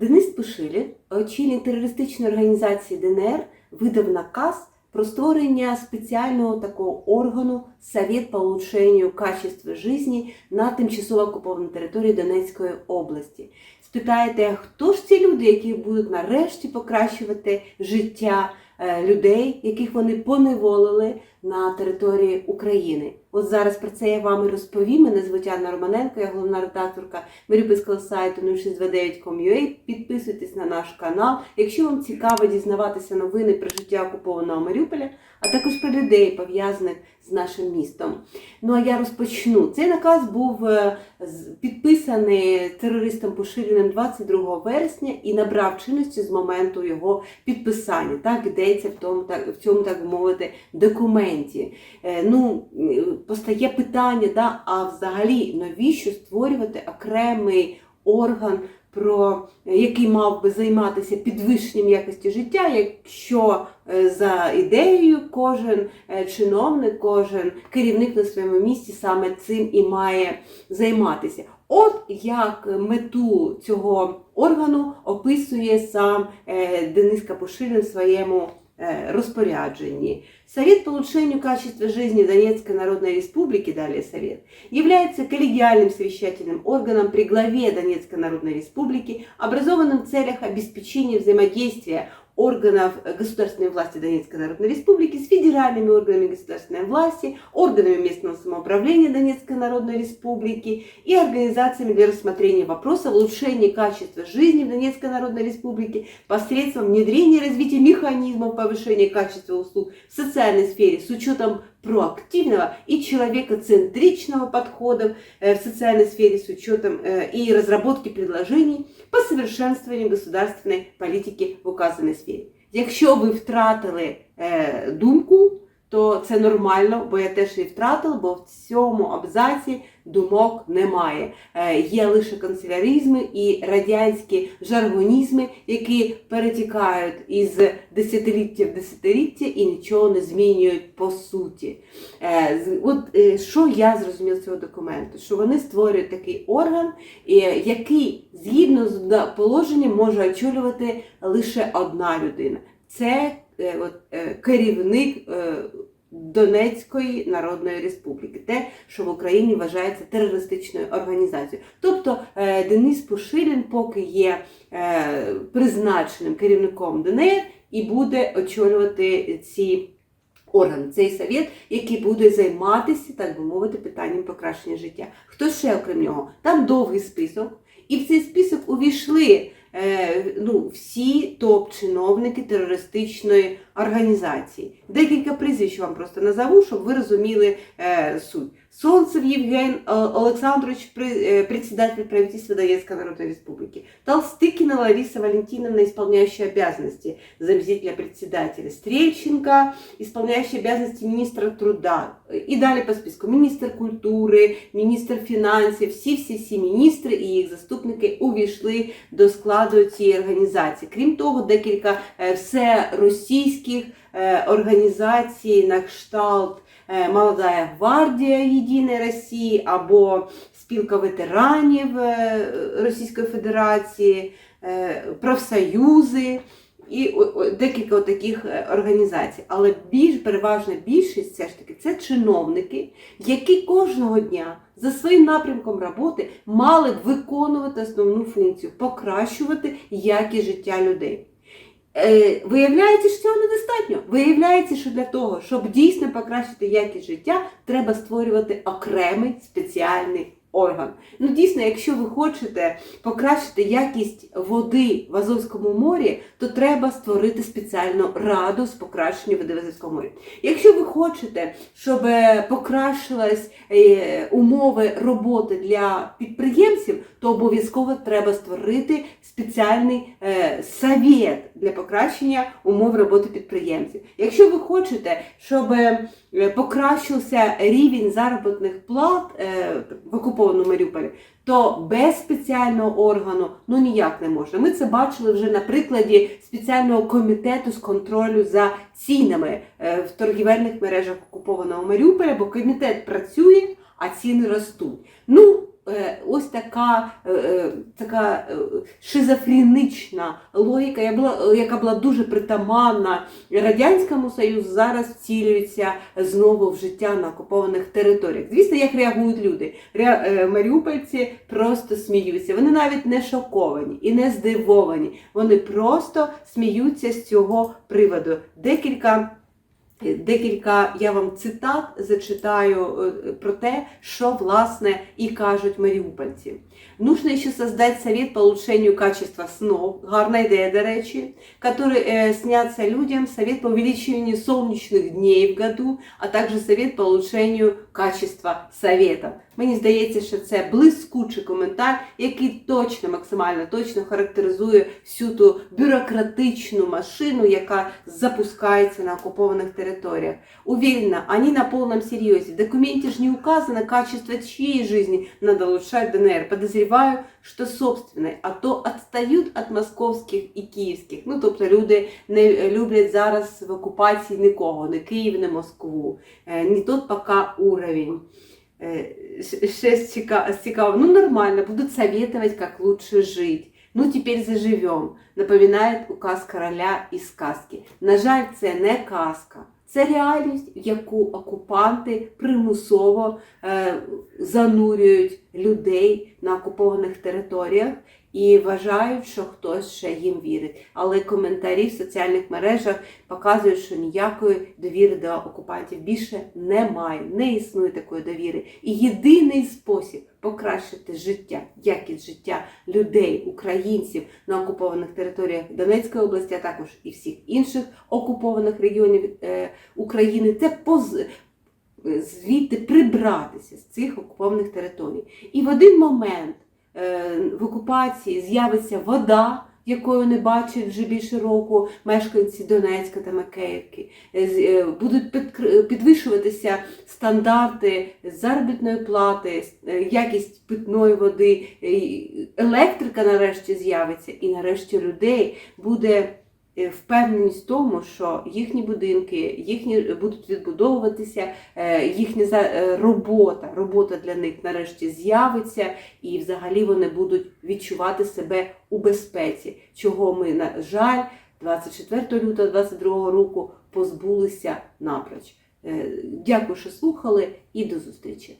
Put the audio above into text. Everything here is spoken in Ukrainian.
Денис Пишилін, очільник терористичної організації ДНР, видав наказ про створення спеціального такого органу Совет по улучшенню качества життя на тимчасово окупованій території Донецької області. Спитаєте, хто ж ці люди, які будуть нарешті покращувати життя е, людей, яких вони поневолили на території України? От зараз про це я вам і розповім. Мене звуть Анна Романенко, я головна редакторка Маріупольського сайту 0629.com.ua. Підписуйтесь на наш канал. Якщо вам цікаво дізнаватися новини про життя окупованого Маріуполя, а також про людей, пов'язаних з нашим містом. Ну а я розпочну. Цей наказ був е, підписаний терористом Поширеним 22 вересня і набрав чинності з моменту його підписання. Так йдеться в тому, так в цьому, так би мовити, документі. Е, Ну е, постає питання, да, а взагалі навіщо створювати окремий орган? Про е, який мав би займатися підвищенням якості життя, якщо за ідеєю кожен чиновник, кожен керівник на своєму місці саме цим і має займатися. От як мету цього органу описує сам Денис Капушилин в своєму е, розпорядженні. Совет по улучшению качества жизни Донецкой Народной Республике, далее Совет, является коллегиальным совещательным органом при главе Донецкой Народной Республики, образованным в целях обеспечения взаимодействия органов государственной власти Донецкой Народной Республики с федеральными органами государственной власти, органами местного самоуправления Донецкой Народной Республики и организациями для рассмотрения вопроса улучшения качества жизни в Донецкой Народной Республике посредством внедрения и развития механизмов повышения качества услуг в социальной сфере с учетом проактивного и человекоцентричного подхода э, в социальной сфере с учетом э, и разработки предложений по совершенствованию государственной политики в указанной сфере. Якщо ви втратили е, думку, то це нормально, бо я теж її втратила, бо в цьому абзаці думок немає. Е, є лише канцеляризми і радянські жаргонізми, які перетікають із десятиліття в десятиліття і нічого не змінюють по суті. Е, От е, що я зрозуміла з цього документу? Що вони створюють такий орган, який згідно з положенням може очолювати лише одна людина. Це керівник е, Донецької Народної Республіки, те, що в Україні вважається терористичною організацією. Тобто е, Денис Пушилін поки є е, призначеним керівником ДНР і буде очолювати ці органи, цей совет, який буде займатися, так би мовити, питанням покращення життя. Хто ще окрім нього? Там довгий список, і в цей список увійшли е, ну, всі топ-чиновники терористичної організації. Декілька прізвищ вам просто назову, щоб ви розуміли е, суть. Солнцев Евген э, Александрович, пре- э, председатель правительства Донецкой Народной Республики. Толстыкина Лариса Валентиновна, исполняющая обязанности заместителя председателя. Стрельченко, исполняющий обязанности министра труда. И далее по списку. Министр культури, міністр фінансів, всі-всі-всі міністри і їх заступники увійшли до складу цієї організації. Крім того, декілька е, все е, організацій на кшталт е, Молодая гвардія Єдиної Росії або спілка ветеранів е, Російської Федерації, профсоюзи і декілька таких організацій. Але більш переважна більшість все ж таки це чиновники, які кожного дня за своїм напрямком роботи мали б виконувати основну функцію покращувати якість життя людей. Е, Виявляється, що цього недостатньо. Виявляється, що для того, щоб дійсно покращити якість життя, треба створювати окремий спеціальний орган. Ну, дійсно, якщо ви хочете покращити якість води в Азовському морі, то треба створити спеціальну раду з покращення води в Азовському морі. Якщо ви хочете, щоб е, покращилась е, умови роботи для підприємців, то обов'язково треба створити спеціальний е, совет для покращення умов роботи підприємців. Якщо ви хочете, щоб покращився рівень заробітних плат в окупованому Маріуполі, то без спеціального органу ну ніяк не можна. Ми це бачили вже на прикладі спеціального комітету з контролю за цінами е, в торгівельних мережах окупованого Маріуполя, бо комітет працює, а ціни ростуть. Ну, ось така, е, е, така е, шизофренічна логіка, яка була дуже притаманна Радянському Союзу, зараз втілюється знову в життя на окупованих територіях. Звісно, як реагують люди. Е, Маріупольці просто сміються. Вони навіть не шоковані і не здивовані. Вони просто сміються з цього приводу. Декілька. Декілька я вам цитат зачитаю е, про те, що власне і кажуть маріупольці. Нужно еще создать совет по улучшению качества снов, гарна ідея, до речі, который э, снятся людям, совет по увеличению солнечных дней в году, а также совет по улучшению качества советов. Мені здається, що це блискучий коментар, який точно, максимально точно характеризує всю ту бюрократичну машину, яка запускається на окупованих територіях. Уверена, они на полном серьезе. В документе же не указано качество чьей жизни надо улучшать ДНР. Подозреваю, что собственной, а то отстают от московських і київських. Ну, тобто люди не люблять зараз в окупації нікого, не Київ, не Москву. Е, Не тот пока уровень. Ще цікаво, цікаво, ну нормально, будут советовать, как лучше жить. Ну, теперь заживем, напоминает указ короля із сказки. На жаль, це не казка. Це реальність, яку окупанти примусово е, занурюють людей на окупованих територіях і вважають, що хтось ще їм вірить. Але коментарі в соціальних мережах показують, що ніякої довіри до окупантів більше немає, не існує такої довіри. І єдиний спосіб покращити життя, якість життя людей, українців на окупованих територіях Донецької області, а також і всіх інших окупованих регіонів е, України, це поз... звідти прибратися з цих окупованих територій. І в один момент в окупації з'явиться вода, якою не бачать вже більше року мешканці Донецька та Макеївки. Е, е, Будуть підвищуватися стандарти заробітної плати, е, якість питної води, е, електрика нарешті з'явиться, і нарешті людей буде е, впевненість в тому, що їхні будинки, їхні будуть відбудовуватися, е, їхня е, робота, робота для них нарешті з'явиться, і взагалі вони будуть відчувати себе у безпеці, чого ми, на жаль, 24 лютого 2022 року позбулися напроч. Е, Дякую, що слухали, і до зустрічі.